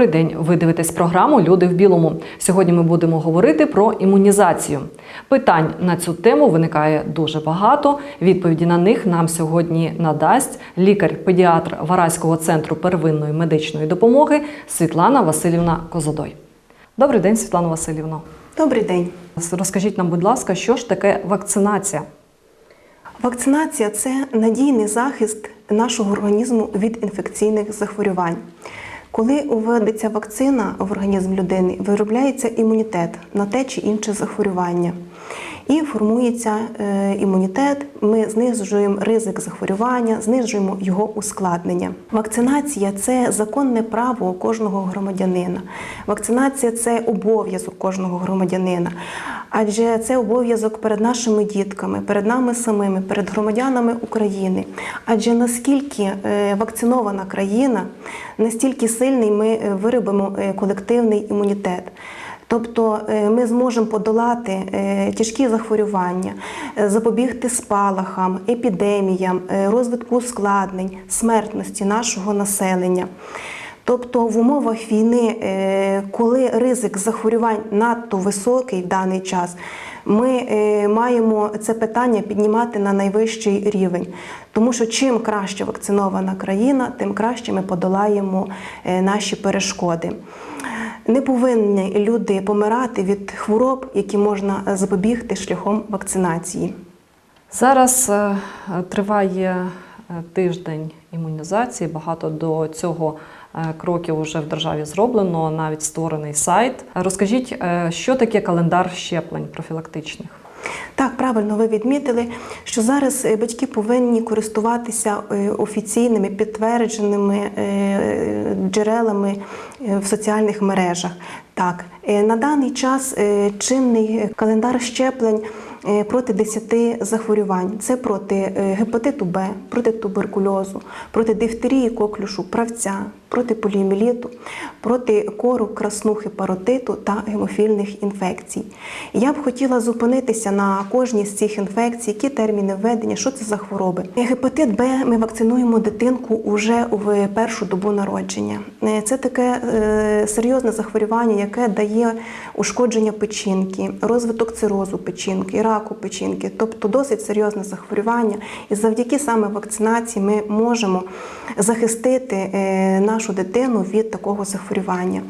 Добрий день. Ви дивитесь програму Люди в білому. Сьогодні ми будемо говорити про імунізацію. Питань на цю тему виникає дуже багато. Відповіді на них нам сьогодні надасть лікар-педіатр Вараського центру первинної медичної допомоги Світлана Васильівна Козодой. Добрий день, Світлана Васильівна. Добрий день. Розкажіть нам, будь ласка, що ж таке вакцинація? Вакцинація це надійний захист нашого організму від інфекційних захворювань. Коли вводиться вакцина в організм людини, виробляється імунітет на те чи інше захворювання. І формується е, імунітет, ми знижуємо ризик захворювання, знижуємо його ускладнення. Вакцинація це законне право кожного громадянина. Вакцинація це обов'язок кожного громадянина. Адже це обов'язок перед нашими дітками, перед нами самими, перед громадянами України. Адже наскільки е, вакцинована країна, настільки сильний ми е, виробимо колективний імунітет. Тобто е, ми зможемо подолати е, тяжкі захворювання, е, запобігти спалахам, епідеміям, розвитку ускладнень, смертності нашого населення. Тобто в умовах війни, е, коли ризик захворювань надто високий в даний час, ми е, маємо це питання піднімати на найвищий рівень. Тому що чим краще вакцинована країна, тим краще ми подолаємо е, наші перешкоди. Не повинні люди помирати від хвороб, які можна запобігти шляхом вакцинації. Зараз триває тиждень імунізації. Багато до цього е, кроків вже в державі зроблено, навіть створений сайт. Розкажіть, е, що таке календар щеплень профілактичних? Так, правильно ви відмітили, що зараз е, батьки повинні користуватися е, офіційними підтвердженими е, джерелами е, в соціальних мережах. Так, е, на даний час е, чинний календар щеплень е, проти 10 захворювань. Це проти е, гепатиту Б, проти туберкульозу, проти дифтерії, коклюшу, правця, проти поліоміеліту, проти кору, краснухи, паротиту та гемофільних інфекцій. Я б хотіла зупинитися на кожній з цих інфекцій, які терміни введення, що це за хвороби. Гепатит Б ми вакцинуємо дитинку уже в першу добу народження. Е, Це таке е, серйозне захворювання, яке дає ушкодження печінки, розвиток цирозу печінки, раку печінки, тобто досить серйозне захворювання. І завдяки саме вакцинації ми можемо захистити е, нашу дитину від такого захворювання.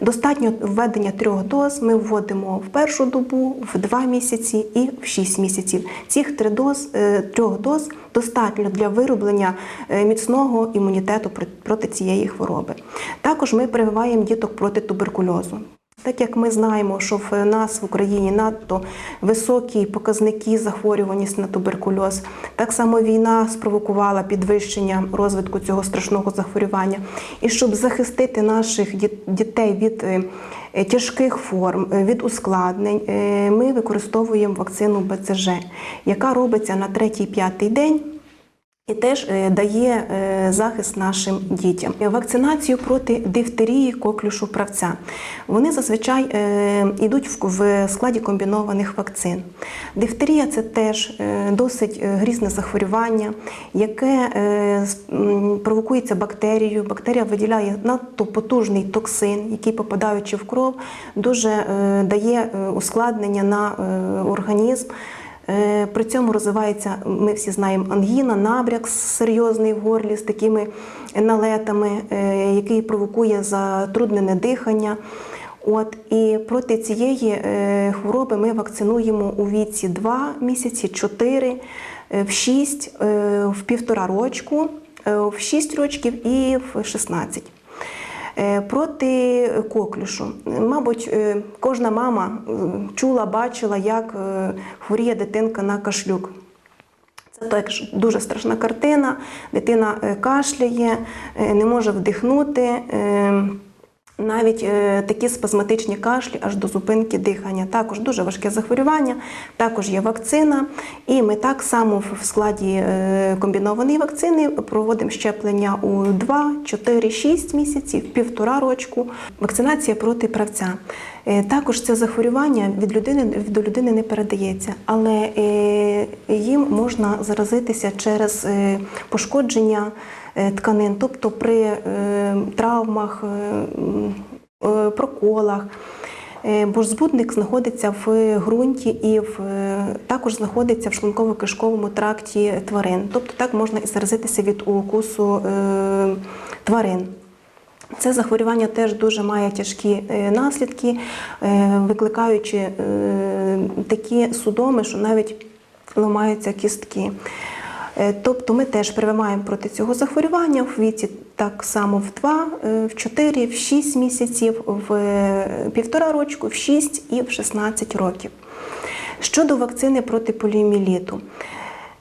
Достатньо введення трьох доз. Ми вводимо в першу добу, в два місяці і в шість місяців. Цих доз, е, трьох доз достатньо для вироблення е, міцного імунітету проти цієї хвороби. Також ми прививаємо діток проти туберкульозу. Так як ми знаємо, що в нас в Україні надто високі показники захворюваності на туберкульоз, так само війна спровокувала підвищення розвитку цього страшного захворювання. І щоб захистити наших дітей від е, тяжких форм, е, від ускладнень, е, ми використовуємо вакцину БЦЖ, яка робиться на третій-п'ятий день. І теж е, дає е, захист нашим дітям. Вакцинацію проти дифтерії, коклюшу, правця. Вони зазвичай е, йдуть в- складі комбінованих вакцин. Дифтерія це теж е, досить е, грізне захворювання, яке е, провокується бактерією. Бактерія виділяє надто потужний токсин, який, попадаючи в кров, дуже е, дає е, ускладнення на е, організм. Е, При цьому розвивається, ми всі знаємо, ангіна, набряк серйозний в горлі з такими налетами, е, який провокує затруднене дихання. От і проти цієї е, хвороби ми вакцинуємо у віці 2 місяці, 4, е, в 6, е, в півтора рочку, в 6 рочків і в 16. Е, Проти коклюшу. Мабуть, е, кожна мама е, чула, бачила, як хворіє дитинка на кашлюк. Це також дуже страшна картина. Дитина кашляє, не може вдихнути. Навіть е, такі спазматичні кашлі аж до зупинки дихання. Також дуже важке захворювання, також є вакцина. І ми так само в складі е, комбінованої вакцини проводимо щеплення у 2, 4, 6 місяців, півтора рочку. Вакцинація проти правця. Е, Також це захворювання від людини до людини не передається, але е, їм можна заразитися через е, пошкодження тканин, тобто при травмах, проколах. Бо ж збудник знаходиться в ґрунті і в, також знаходиться в шлунково-кишковому тракті тварин. Тобто так можна і заразитися від укусу тварин. Це захворювання теж дуже має тяжкі е, наслідки, е, викликаючи е, такі судоми, що навіть ламаються кістки. Тобто ми теж прививаємо проти цього захворювання в віці так само в 2, е, в 4, в 6 місяців, в е, півтора рочку, в 6 і в 16 років. Щодо вакцини проти поліоміеліту.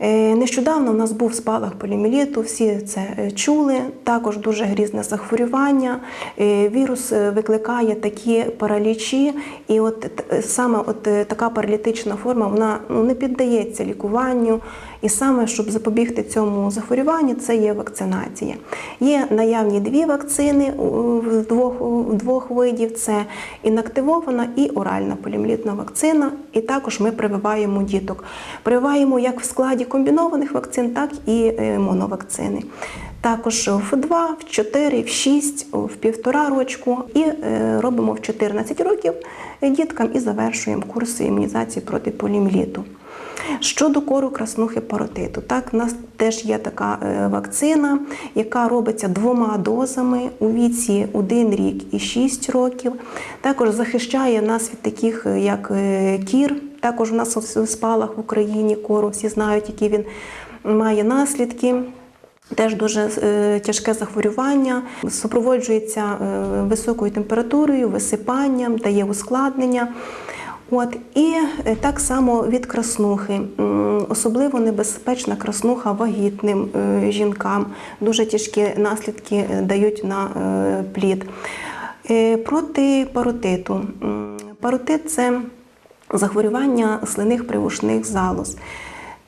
Е, Нещодавно в нас був спалах поліміліту, всі це е, чули. Також дуже грізне захворювання. Е, Вірус викликає такі паралічі, і от саме от така паралітична форма вона ну, не піддається лікуванню. І саме щоб запобігти цьому захворюванню, це є вакцинація. Є наявні дві вакцини в двох, двох видів: це інактивована і оральна поліоміелітна вакцина. І також ми прививаємо діток. Прививаємо як в складі комбінованих вакцин, так і е, моновакцини. Також в 2, в 4, в 6, в півтора рочку і е, робимо в 14 років діткам і завершуємо курси імунізації проти поліоміеліту. Щодо кору краснухи паротиту, так у нас теж є така е, вакцина, яка робиться двома дозами у віці 1 рік і 6 років. Також захищає нас від таких, е, як е, кір. Також у нас в спалах в Україні кору, всі знають, які він має наслідки. Теж дуже е, тяжке захворювання, супроводжується е, високою температурою, висипанням, дає ускладнення. От і е, так само від краснухи, особливо небезпечна краснуха вагітним е, жінкам. Дуже тяжкі наслідки е, дають на плід. Проти паротиту. Паротит це захворювання слиних привушних залоз.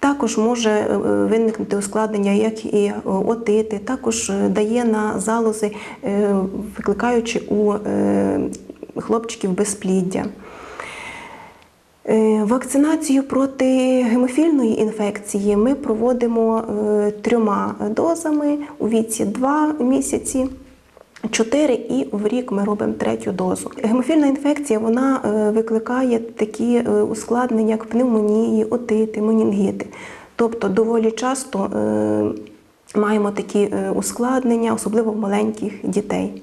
Також може виникнути ускладнення, як і отити, також дає на залози, викликаючи у хлопчиків безпліддя. Е, Вакцинацію проти гемофільної інфекції ми проводимо е, трьома дозами у віці 2 місяці. 4 і в рік ми робимо третю дозу. Гемофільна інфекція вона е, викликає такі ускладнення, як пневмонії, отити, менінгіти. Тобто доволі часто маємо такі ускладнення, особливо в маленьких дітей.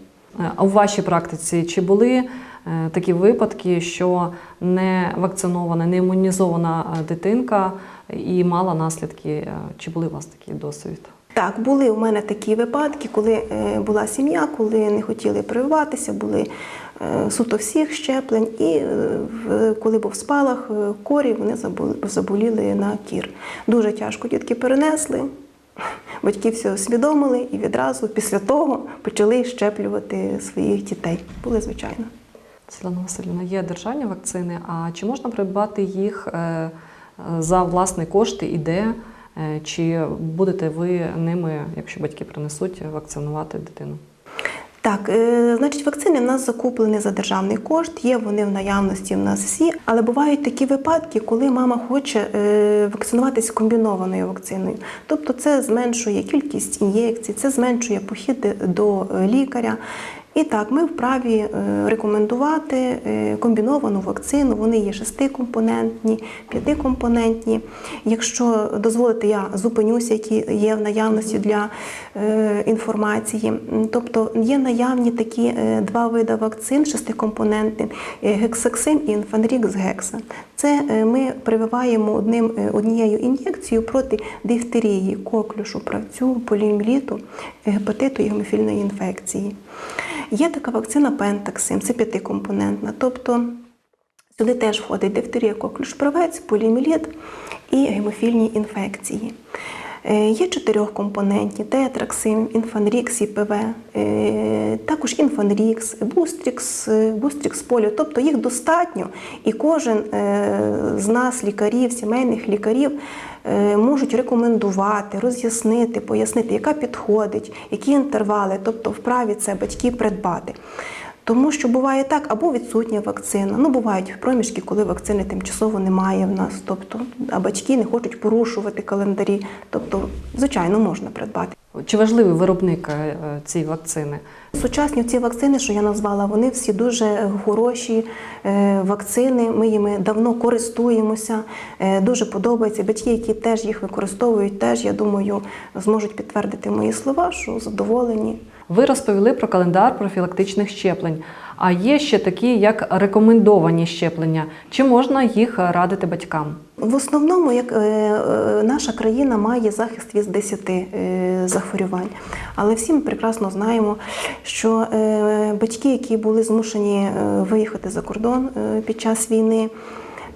А у вашій практиці чи були такі випадки, що не вакцинована, не імунізована е, дитинка і мала наслідки? Е, Чи були у вас такі досвід? Так, були у мене такі випадки, коли е, була сім'я, коли не хотіли прививатися, були е, суто всіх щеплень, і е, коли був спалах е, корі, вони заболіли на кір. Дуже тяжко дітки перенесли. Батьки все усвідомили і відразу після того почали щеплювати своїх дітей. Були звичайно. Світлана Васильівна, є державні вакцини, а чи можна придбати їх е, за власний кошт і де? Е, Чи будете ви ними, якщо батьки принесуть, вакцинувати дитину? Так, е, значить, вакцини в нас закуплені за державний кошт, є вони в наявності в нас всі, але бувають такі випадки, коли мама хоче вакцинуватися комбінованою вакциною. Тобто це зменшує кількість ін'єкцій, це зменшує похід до лікаря. І так, ми вправі е, рекомендувати е, комбіновану вакцину. Вони є шестикомпонентні, п'ятикомпонентні. Якщо дозволите, я зупинюся, які є в наявності для е, інформації. Тобто є наявні такі два види вакцин шестикомпонентних е, гексаксим і інфанрікс гекса. Це ми прививаємо одним, однією ін'єкцією проти дифтерії, коклюшу, правцю, поліоміліту, гепатиту і гемофільної інфекції. Є така вакцина Пентаксим, це п'ятикомпонентна. Тобто сюди теж входить дифтерія, коклюш, правець, поліоміліт і гемофільні інфекції. Е, Є чотирьохкомпонентні тетраксим, інфанрікс, ІПВ, е, також інфанрікс, бустрікс, е, бустрікс поліо. Тобто їх достатньо, і кожен з нас, лікарів, сімейних лікарів, можуть рекомендувати, роз'яснити, пояснити, яка підходить, які інтервали, тобто вправі це батьки придбати. Тому що буває так, або відсутня вакцина. Ну, бувають проміжки, коли вакцини тимчасово немає в нас. Тобто, а батьки не хочуть порушувати календарі. Тобто, звичайно, можна придбати. Чи важливий виробник е, цієї вакцини? Сучасні ці вакцини, що я назвала, вони всі дуже хороші е, вакцини. Ми їми давно користуємося, е, дуже подобається. Батьки, які теж їх використовують, теж я думаю, зможуть підтвердити мої слова, що задоволені. Ви розповіли про календар профілактичних щеплень. А є ще такі, як рекомендовані щеплення. Чи можна їх радити батькам? В основному, як е, е, наша країна має захист від 10 е, захворювань, але всі ми прекрасно знаємо, що батьки, які були змушені виїхати за кордон під час війни,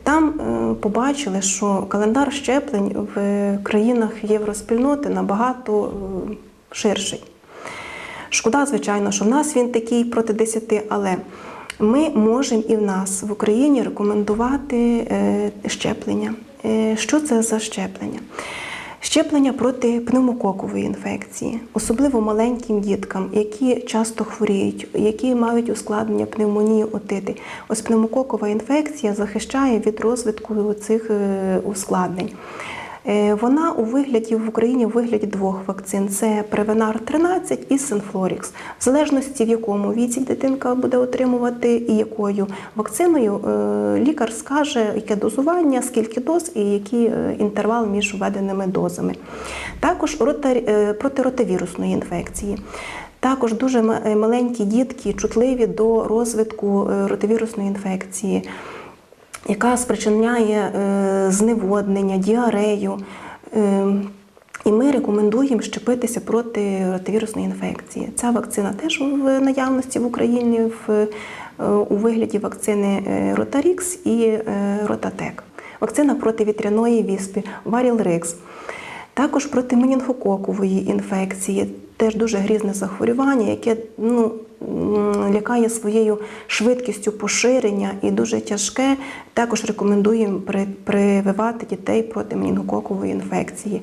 там побачили, що календар щеплень в країнах євроспільноти набагато ширший. Шкода, звичайно, що в нас він такий проти 10, але ми можемо і в нас в Україні рекомендувати е, щеплення. Е, Що це за щеплення? Щеплення проти пневмококової інфекції, особливо маленьким діткам, які часто хворіють, які мають ускладнення пневмонії, отити. Ось пневмококова інфекція захищає від розвитку цих е, ускладнень. Е, Вона у вигляді в Україні у вигляді двох вакцин: це Превенар 13 і Синфлорікс. В залежності в якому віці дитинка буде отримувати і якою вакциною, е, лікар скаже, яке дозування, скільки доз і який е, інтервал між введеними дозами. Також проти ротавірусної інфекції. Також дуже маленькі дітки чутливі до розвитку ротавірусної інфекції яка спричиняє е, зневоднення, діарею. Е, і ми рекомендуємо щепитися проти ротавірусної інфекції. Ця вакцина теж в наявності в Україні в, е, у вигляді вакцини Ротарікс і Ротатек. Вакцина проти вітряної віспи Варілрикс. Також проти менінгококової інфекції, теж дуже грізне захворювання, яке ну, лякає своєю швидкістю поширення і дуже тяжке. Також рекомендуємо прививати дітей проти менінгококової інфекції.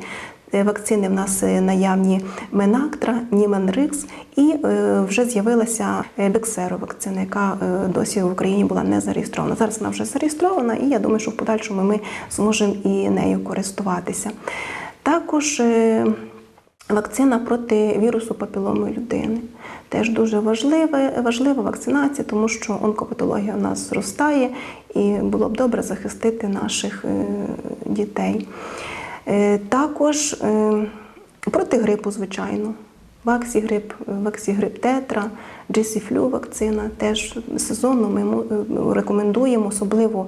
Е, Вакцини в нас е, наявні Менактра, Німенрикс і е, вже з'явилася е, Бексеро вакцина, яка досі в Україні була не зареєстрована. Зараз вона вже зареєстрована, і я думаю, що в подальшому ми зможемо і нею користуватися. Також вакцина проти вірусу папіломи людини. Теж дуже важлива, важлива вакцинація, тому що онкопатологія у нас зростає, і було б добре захистити наших е, дітей. Е, Також е, проти грипу, звичайно. Ваксігрип, ваксігрип тетра, джесіфлю вакцина теж сезонно ми рекомендуємо, особливо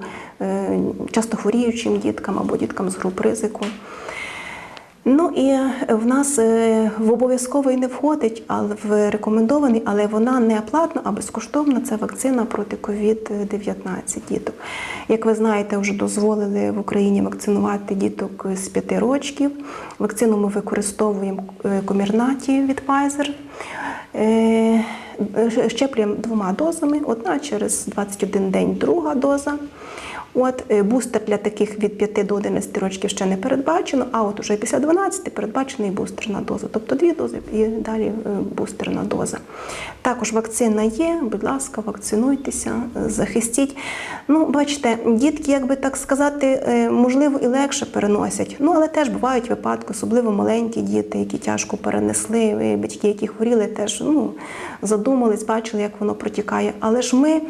часто хворіючим діткам або діткам з груп ризику. Ну і в нас е, в обов'язковий не входить, але в рекомендований, але вона не платна, а безкоштовна. Це вакцина проти COVID-19 діток. Як ви знаєте, вже дозволили в Україні вакцинувати діток з 5 років. Вакцину ми використовуємо е, комірнаті від Pfizer. Е, Щеплюємо двома дозами: одна через 21 день, друга доза. От е, бустер для таких від 5 до 11 років ще не передбачено, а от уже після 12 передбачена і бустерна доза, тобто дві дози і далі е, бустерна доза. Також вакцина є, будь ласка, вакцинуйтеся, захистіть. Ну, бачите, дітки, як би так сказати, е, можливо, і легше переносять. Ну, але теж бувають випадки, особливо маленькі діти, які тяжко перенесли, батьки, які хворіли, теж ну, задумались, бачили, як воно протікає. Але ж ми.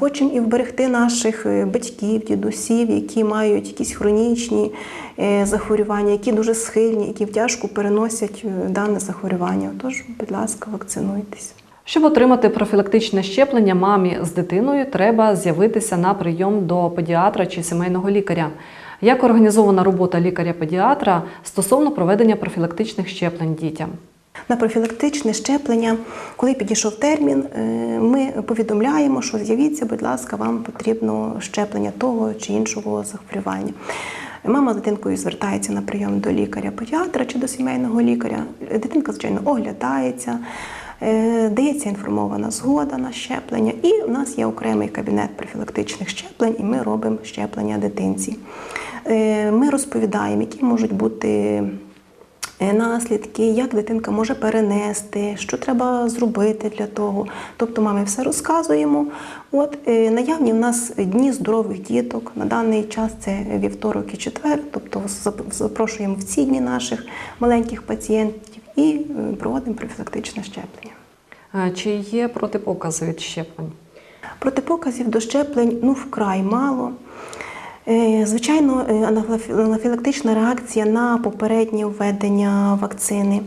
Хочемо і вберегти наших е, батьків, дідусів, які мають якісь хронічні е, захворювання, які дуже схильні, які тяжко переносять е, дане захворювання. Тож, будь ласка, вакцинуйтесь. Щоб отримати профілактичне щеплення мамі з дитиною, треба з'явитися на прийом до педіатра чи сімейного лікаря. Як організована робота лікаря-педіатра стосовно проведення профілактичних щеплень дітям? На профілактичне щеплення, коли підійшов термін, е, ми повідомляємо, що з'явіться, будь ласка, вам потрібно щеплення того чи іншого захворювання. Мама з дитинкою звертається на прийом до лікаря-педіатра чи до сімейного лікаря. Дитинка, звичайно, оглядається, е, дається інформована згода на щеплення, і у нас є окремий кабінет профілактичних щеплень, і ми робимо щеплення дитинці. Е, Ми розповідаємо, які можуть бути наслідки, як дитинка може перенести, що треба зробити для того. Тобто мамі все розказуємо. От е, наявні в нас дні здорових діток. На даний час це вівторок і четвер, тобто запрошуємо в ці дні наших маленьких пацієнтів і е, проводимо профілактичне щеплення. Е, Чи є протипокази від щеплень? Протипоказів до щеплень ну вкрай мало. Е, Звичайно, е, анафілактична реакція на попереднє введення вакцини.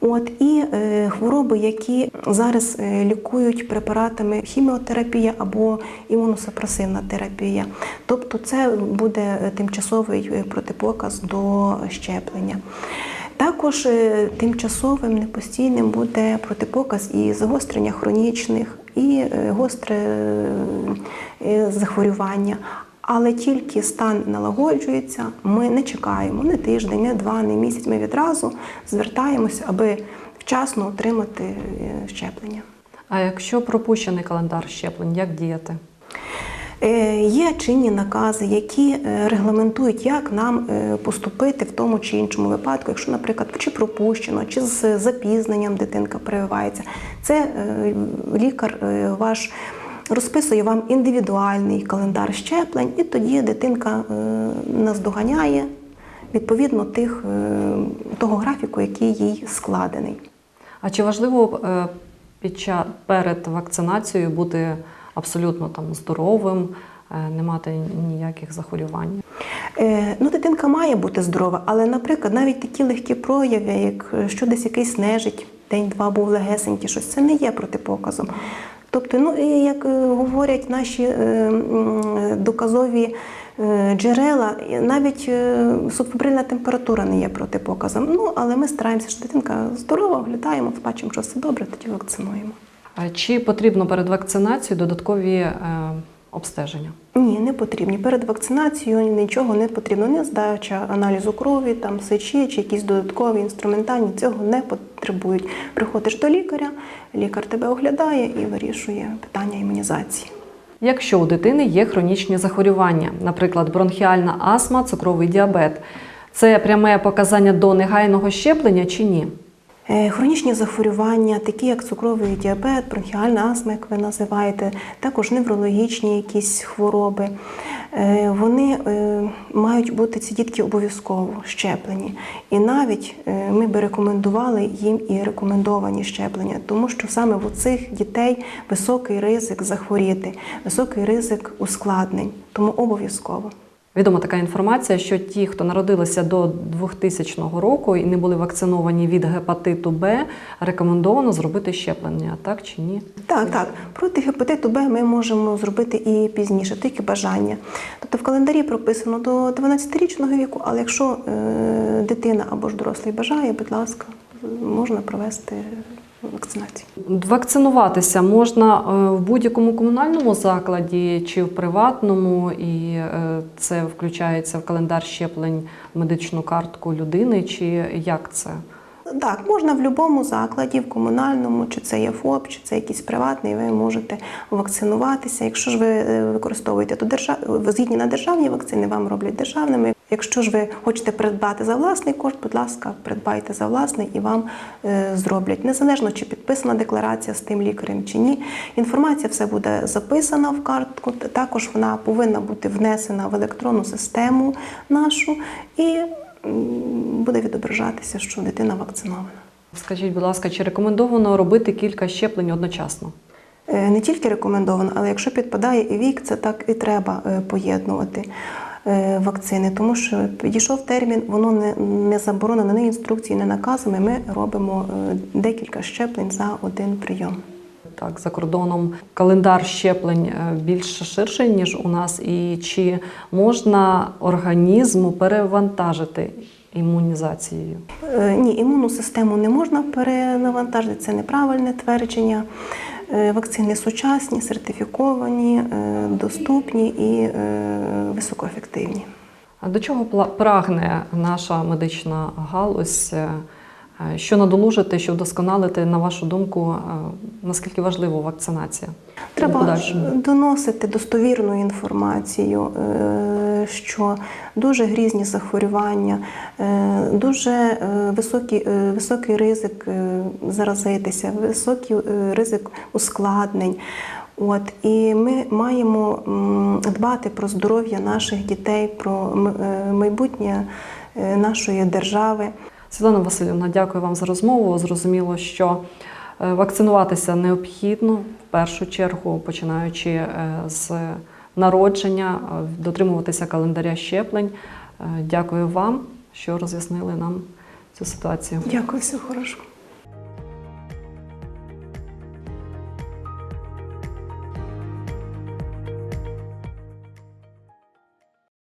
От і е, хвороби, які зараз е, лікують препаратами хіміотерапія або імуносупресивна терапія. Тобто це буде тимчасовий протипоказ до щеплення. Також е, тимчасовим непостійним буде протипоказ і загострення хронічних, і гостре е, захворювання. Але тільки стан налагоджується, ми не чекаємо не тиждень, не два, не місяць. Ми відразу звертаємося, аби вчасно отримати е, щеплення. А якщо пропущений календар щеплень, як діяти? Е, Є чинні накази, які е, регламентують, як нам поступити в тому чи іншому випадку, якщо, наприклад, чи пропущено, чи з запізненням дитинка прививається. Це лікар ваш розписує вам індивідуальний календар щеплень, і тоді дитинка е, наздоганяє відповідно тих, е, того графіку, який їй складений. А чи важливо е, під час перед вакцинацією бути абсолютно там здоровим, не мати ніяких захворювань? Ну, дитинка має бути здорова, але, наприклад, навіть такі легкі прояви, як що десь якийсь нежить, день-два був легесенький, щось це не є протипоказом. Тобто, ну як е, говорять наші е, доказові е, джерела, навіть субфебрильна температура не є протипоказом. Ну, але ми стараємося, що дитинка здорова, оглядаємо, бачимо, що все добре, тоді вакцинуємо. Чи потрібно перед вакцинацією додаткові обстеження? Ні, не потрібні. Перед вакцинацією нічого не потрібно. Не здача аналізу крові, там сечі чи якісь додаткові інструментальні цього не потребують. Приходиш до лікаря, лікар тебе оглядає і вирішує питання імунізації. Якщо у дитини є хронічні захворювання, наприклад, бронхіальна астма, цукровий діабет, це пряме показання до негайного щеплення чи ні? Е, Хронічні захворювання, такі як цукровий діабет, бронхіальна астма, як ви називаєте, також неврологічні якісь хвороби, е, вони е, мають бути ці дітки обов'язково щеплені. І навіть ми би рекомендували їм і рекомендовані щеплення, тому що саме в цих дітей високий ризик захворіти, високий ризик ускладнень, тому обов'язково. Відома така інформація, що ті, хто народилися до 2000 року і не були вакциновані від гепатиту Б, рекомендовано зробити щеплення, так чи ні? Так, так. Проти гепатиту Б ми можемо зробити і пізніше, тільки бажання. Тобто в календарі прописано до 12-річного віку, але якщо е, дитина або ж дорослий бажає, будь ласка, можна провести вакцинацію. Вакцинуватися можна е, в будь-якому комунальному закладі чи в приватному, і е, це включається в календар щеплень в медичну картку людини, чи як це? Так, можна в будь-якому закладі, в комунальному, чи це є ФОП, чи це якийсь приватний, ви можете вакцинуватися. Якщо ж ви е, використовуєте то держав... згідні на державні вакцини, вам роблять державними. Якщо ж ви хочете придбати за власний кошт, будь ласка, придбайте за власний і вам е, зроблять. Незалежно чи підписана декларація з тим лікарем чи ні. Інформація все буде записана в картку. Також вона повинна бути внесена в електронну систему нашу і буде відображатися, що дитина вакцинована. Скажіть, будь ласка, чи рекомендовано робити кілька щеплень одночасно? Е, Не тільки рекомендовано, але якщо підпадає і вік, це так і треба е, поєднувати вакцини, тому що підійшов термін, воно не, не заборонено не інструкції, не наказами. Ми робимо е, декілька щеплень за один прийом. Так, за кордоном календар щеплень е, більш ширший, ніж у нас, і чи можна організму перевантажити імунізацією? Е, Ні, імунну систему не можна перенавантажити, це неправильне твердження. Е, Вакцини сучасні, сертифіковані, е, доступні і е, високоефективні. До чого прагне наша медична галузь? Е, Що надолужити, що вдосконалити, на вашу думку, е, наскільки важлива вакцинація? Треба доносити достовірну інформацію, е, що дуже грізні захворювання, дуже високий, високий ризик заразитися, високий ризик ускладнень. От і ми маємо дбати про здоров'я наших дітей, про майбутнє нашої держави. Світлана Васильівна, дякую вам за розмову. Зрозуміло, що е, вакцинуватися необхідно в першу чергу, починаючи е, з народження, е, дотримуватися календаря щеплень. Дякую вам, що роз'яснили нам цю ситуацію. Дякую, всього хорошого.